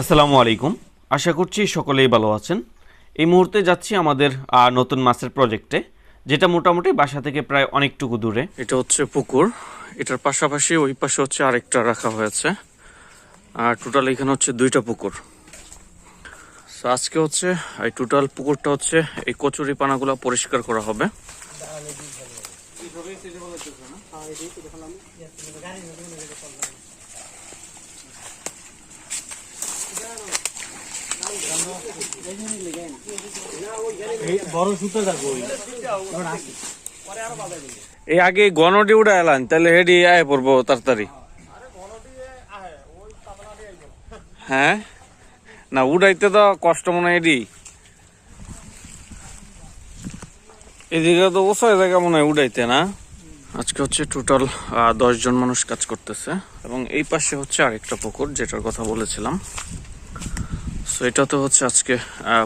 আসসালামু আলাইকুম। আশা করছি সকলেই ভালো আছেন। এই মুহূর্তে যাচ্ছি আমাদের নতুন মাছের প্রজেক্টে যেটা মোটামুটি বাসা থেকে প্রায় অনেকটুকু দূরে। এটা হচ্ছে পুকুর। এটার পাশাপাশি ওই পাশে হচ্ছে আরেকটা রাখা হয়েছে। আর টোটাল এখানে হচ্ছে দুইটা পুকুর। আজকে হচ্ছে, এই টোটাল পুকুরটা হচ্ছে, এই কচুরি পানাগুলো পরিষ্কার করা হবে। এই আগে গণডি উড়া এলান, তাহলে হেডি আয় পড়ব তাড়াতাড়ি। হ্যাঁ? না, উড়াইতে তো কষ্ট মনে এডি এদিকে তো ওসাই জায়গা মনে হয় উড়াইতে, না? আজকে হচ্ছে টোটাল দশ জন মানুষ কাজ করতেছে। এবং এই পাশে হচ্ছে আরেকটা পুকুর, যেটার কথা বলেছিলাম। সো এটা তো হচ্ছে আজকে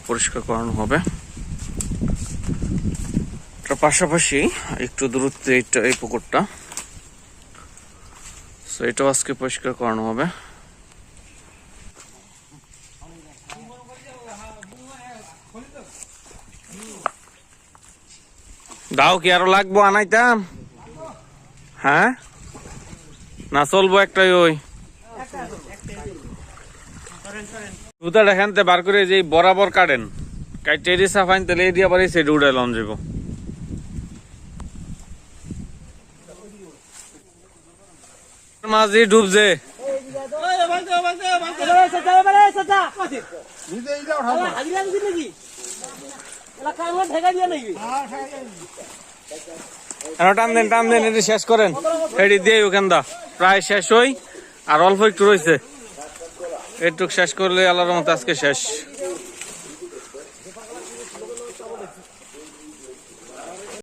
পরিষ্কার করানো হবে। পাশাপাশি একটু দূরত্বে এইটা এই পুকুরটা। সো এটাও আজকে পরিষ্কার করানো হবে। দাও কি আরও লাগবো আনাইতাম? হ্যাঁ? না, চলবো একটাই ওই। জুতা দেখানতে বার করে যে বরাবর কাটেন কাইটে এডি সাফাইন তাহলে এডি আবার এই সাইডে উড়াইলাম যাব মাঝি ডুবছে। টান দেন টান দেন, এটি শেষ করেন। এটি দিয়ে ওখান দা। প্রায় শেষ হই, আর অল্প একটু রয়েছে একটু শেষ করলে আল্লাহর মতো আজকে শেষ।